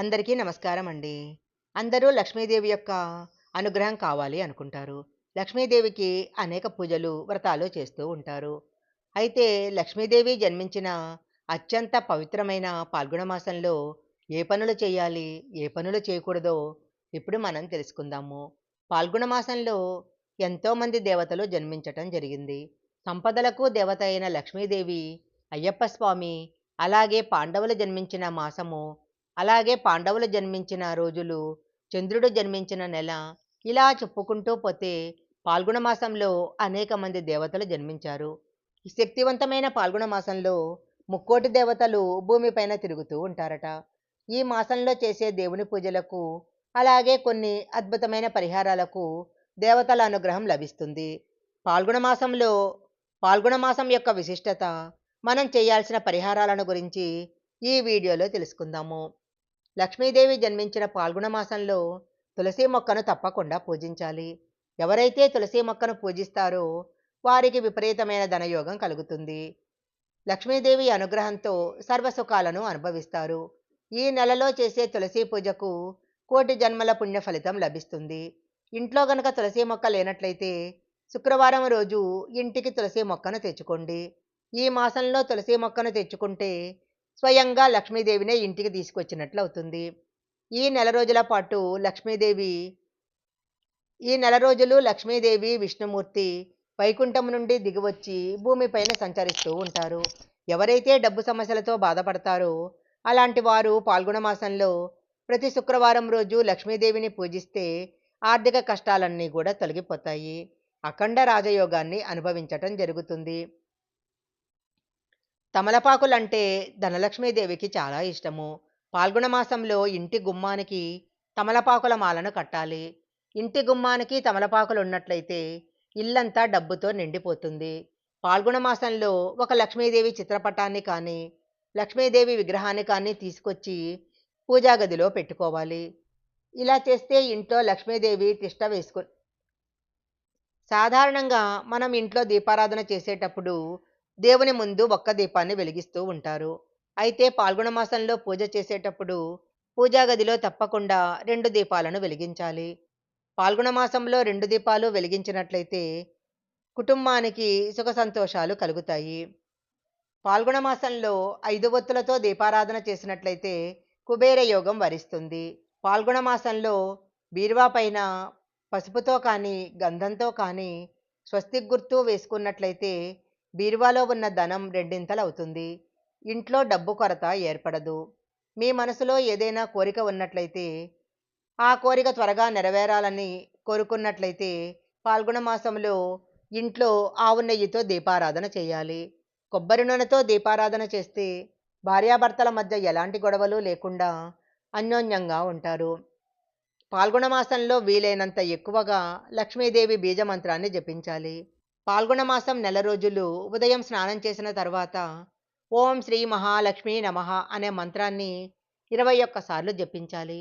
అందరికీ నమస్కారం అండి. అందరూ లక్ష్మీదేవి యొక్క అనుగ్రహం కావాలి అనుకుంటారు. లక్ష్మీదేవికి అనేక పూజలు వ్రతాలు చేస్తూ ఉంటారు. అయితే లక్ష్మీదేవి జన్మించిన అత్యంత పవిత్రమైన పాల్గొన మాసంలో ఏ పనులు చేయాలి ఏ పనులు చేయకూడదో ఇప్పుడు మనం తెలుసుకుందాము. పాల్గొన మాసంలో ఎంతోమంది దేవతలు జన్మించటం జరిగింది. సంపదలకు దేవత అయిన లక్ష్మీదేవి అయ్యప్ప స్వామి అలాగే పాండవులు జన్మించిన మాసము అలాగే పాండవులు జన్మించిన రోజులు చంద్రుడు జన్మించిన నెల ఇలా చెప్పుకుంటూ పోతే పాల్గొన మాసంలో అనేక మంది దేవతలు జన్మించారు. ఈ శక్తివంతమైన పాల్గొన మాసంలో ముక్కోటి దేవతలు భూమిపైన తిరుగుతూ ఉంటారట. ఈ మాసంలో చేసే దేవుని పూజలకు అలాగే కొన్ని అద్భుతమైన పరిహారాలకు దేవతల అనుగ్రహం లభిస్తుంది. పాల్గొన మాసంలో పాల్గొన మాసం యొక్క విశిష్టత మనం చేయాల్సిన పరిహారాలను గురించి ఈ వీడియోలో తెలుసుకుందాము. లక్ష్మీదేవి జన్మించిన పాల్గొన మాసంలో తులసి మొక్కను తప్పకుండా పూజించాలి. ఎవరైతే తులసి మొక్కను పూజిస్తారో వారికి విపరీతమైన ధనయోగం కలుగుతుంది. లక్ష్మీదేవి అనుగ్రహంతో సర్వసుఖాలను అనుభవిస్తారు. ఈ నెలలో చేసే తులసి పూజకు కోటి జన్మల పుణ్య ఫలితం లభిస్తుంది. ఇంట్లో గనక తులసి మొక్క లేనట్లయితే శుక్రవారం రోజు ఇంటికి తులసి మొక్కను తెచ్చుకోండి. ఈ మాసంలో తులసి మొక్కను తెచ్చుకుంటే స్వయంగా లక్ష్మీదేవినే ఇంటికి తీసుకొచ్చినట్లు అవుతుంది ఈ నెల రోజుల పాటు లక్ష్మీదేవి ఈ నెల రోజులు లక్ష్మీదేవి విష్ణుమూర్తి వైకుంఠం నుండి దిగివచ్చి భూమిపైన సంచరిస్తూ ఉంటారు. ఎవరైతే డబ్బు సమస్యలతో బాధపడతారో అలాంటి వారు పాల్గొన మాసంలో ప్రతి శుక్రవారం రోజు లక్ష్మీదేవిని పూజిస్తే ఆర్థిక కష్టాలన్నీ కూడా తొలగిపోతాయి. అఖండ రాజయోగాన్ని అనుభవించటం జరుగుతుంది. తమలపాకులంటే ధనలక్ష్మీదేవికి చాలా ఇష్టము. పాల్గొన మాసంలో ఇంటి గుమ్మానికి తమలపాకుల మాలను కట్టాలి. ఇంటి గుమ్మానికి తమలపాకులు ఉన్నట్లయితే ఇల్లంతా డబ్బుతో నిండిపోతుంది. పాల్గొన మాసంలో ఒక లక్ష్మీదేవి చిత్రపటాన్ని కానీ లక్ష్మీదేవి విగ్రహాన్ని కానీ తీసుకొచ్చి పూజా గదిలో పెట్టుకోవాలి. ఇలా చేస్తే ఇంట్లో లక్ష్మీదేవి తిష్ట వేసుకు సాధారణంగా మనం ఇంట్లో దీపారాధన చేసేటప్పుడు దేవుని ముందు ఒక్క దీపాన్ని వెలిగిస్తూ ఉంటారు. అయితే పాల్గొన మాసంలో పూజ చేసేటప్పుడు పూజా గదిలో తప్పకుండా రెండు దీపాలను వెలిగించాలి. పాల్గొన మాసంలో రెండు దీపాలు వెలిగించినట్లయితే కుటుంబానికి సుఖ సంతోషాలు కలుగుతాయి. పాల్గొన మాసంలో ఐదు ఒత్తులతో దీపారాధన చేసినట్లయితే కుబేర యోగం వరిస్తుంది. పాల్గొన మాసంలో బీరువా పైన పసుపుతో కానీ గంధంతో కానీ స్వస్తిక్ గుర్తు వేసుకున్నట్లయితే బీరువాలో ఉన్న ధనం రెండింతలు అవుతుంది ఇంట్లో డబ్బు కొరత ఏర్పడదు. మీ మనసులో ఏదైనా కోరిక ఉన్నట్లయితే ఆ కోరిక త్వరగా నెరవేరాలని కోరుకున్నట్లయితే పాల్గొన మాసంలో ఇంట్లో ఆవు నెయ్యితో దీపారాధన చేయాలి. కొబ్బరి నూనెతో దీపారాధన చేస్తే భార్యాభర్తల మధ్య ఎలాంటి గొడవలు లేకుండా అన్యోన్యంగా ఉంటారు. పాల్గొన మాసంలో వీలైనంత ఎక్కువగా లక్ష్మీదేవి బీజమంత్రాన్ని జపించాలి. పాల్గొన మాసం నెల రోజులు ఉదయం స్నానం చేసిన తర్వాత ఓం శ్రీ మహాలక్ష్మి నమః అనే మంత్రాన్ని ఇరవై ఒక్కసార్లు జపించాలి.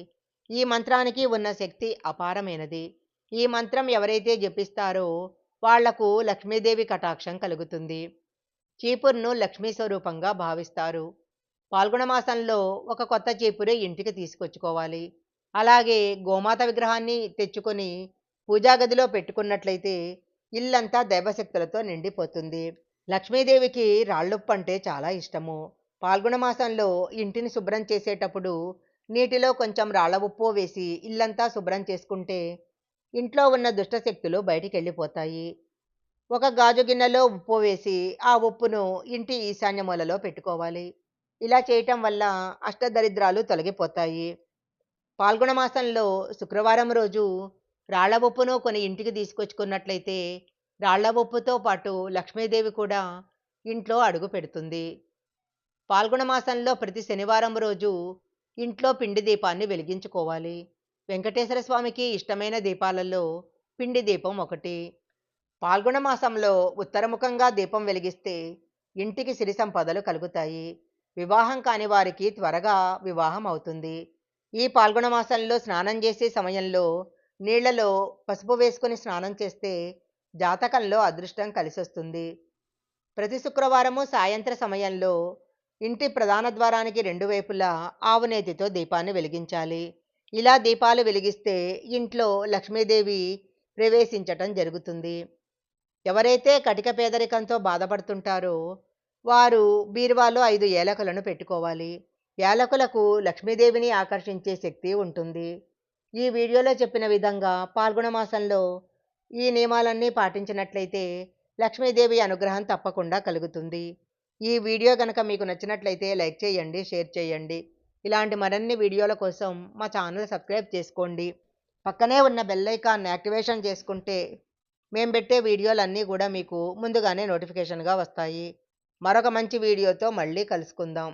ఈ మంత్రానికి ఉన్న శక్తి అపారమైనది. ఈ మంత్రం ఎవరైతే జపిస్తారో వాళ్ళకు లక్ష్మీదేవి కటాక్షం కలుగుతుంది. చీపురును లక్ష్మీ స్వరూపంగా భావిస్తారు. పాల్గొన మాసంలో ఒక కొత్త చీపురు ఇంటికి తీసుకొచ్చుకోవాలి. అలాగే గోమాత విగ్రహాన్ని తెచ్చుకొని పూజా గదిలో పెట్టుకున్నట్లయితే ఇల్లంతా దైవశక్తులతో నిండిపోతుంది. లక్ష్మీదేవికి రాళ్ళుప్పు అంటే చాలా ఇష్టము. పాల్గొన మాసంలో ఇంటిని శుభ్రం చేసేటప్పుడు నీటిలో కొంచెం రాళ్ళ ఉప్పు వేసి ఇల్లంతా శుభ్రం చేసుకుంటే ఇంట్లో ఉన్న దుష్టశక్తులు బయటికి వెళ్ళిపోతాయి ఒక గాజు గిన్నెలో ఉప్పు వేసి ఆ ఉప్పును ఇంటి ఈశాన్య మూలలో పెట్టుకోవాలి. ఇలా చేయటం వల్ల అష్టదరిద్రాలు తొలగిపోతాయి. పాల్గొన మాసంలో శుక్రవారం రోజు రాళ్ళ ఉప్పును కొని ఇంటికి తీసుకొచ్చుకున్నట్లయితే రాళ్ళ ఉప్పుతో పాటు లక్ష్మీదేవి కూడా ఇంట్లో అడుగు పెడుతుంది. పాల్గొన మాసంలో ప్రతి శనివారం రోజు ఇంట్లో పిండి దీపాన్ని వెలిగించుకోవాలి. వెంకటేశ్వర స్వామికి ఇష్టమైన దీపాలలో పిండి దీపం ఒకటి. పాల్గొన మాసంలో ఉత్తరముఖంగా దీపం వెలిగిస్తే ఇంటికి సిరి సంపదలు కలుగుతాయి. వివాహం కాని వారికి త్వరగా వివాహం అవుతుంది. ఈ పాల్గొన మాసంలో స్నానం చేసే సమయంలో నీళ్ళలో పసుపు వేసుకొని స్నానం చేస్తే జాతకంలో అదృష్టం కలిసొస్తుంది. ప్రతి శుక్రవారము సాయంత్ర సమయంలో ఇంటి ప్రధాన ద్వారానికి రెండు వైపులా ఆవునేతితో దీపాన్ని వెలిగించాలి. ఇలా దీపాలు వెలిగిస్తే ఇంట్లో లక్ష్మీదేవి ప్రవేశించటం జరుగుతుంది. ఎవరైతే కటిక పేదరికంతో బాధపడుతుంటారో వారు బీరువాలో ఐదు ఏలకులను పెట్టుకోవాలి. ఏలకులకు లక్ష్మీదేవిని ఆకర్షించే శక్తి ఉంటుంది. ఈ వీడియోలో చెప్పిన విధంగా పాల్గొన మాసంలో ఈ నియమాలన్నీ పాటించినట్లయితే లక్ష్మీదేవి అనుగ్రహం తప్పకుండా కలుగుతుంది. ఈ వీడియో కనుక మీకు నచ్చినట్లయితే లైక్ చేయండి షేర్ చేయండి. ఇలాంటి మరిన్ని వీడియోల కోసం మా ఛానల్ సబ్స్క్రైబ్ చేసుకోండి. పక్కనే ఉన్న బెల్ ఐకాన్ యాక్టివేషన్ చేసుకుంటే మేము పెట్టే వీడియోలన్నీ కూడా మీకు ముందుగానే నోటిఫికేషన్గా వస్తాయి. మరొక మంచి వీడియోతో మళ్ళీ కలుసుకుందాం.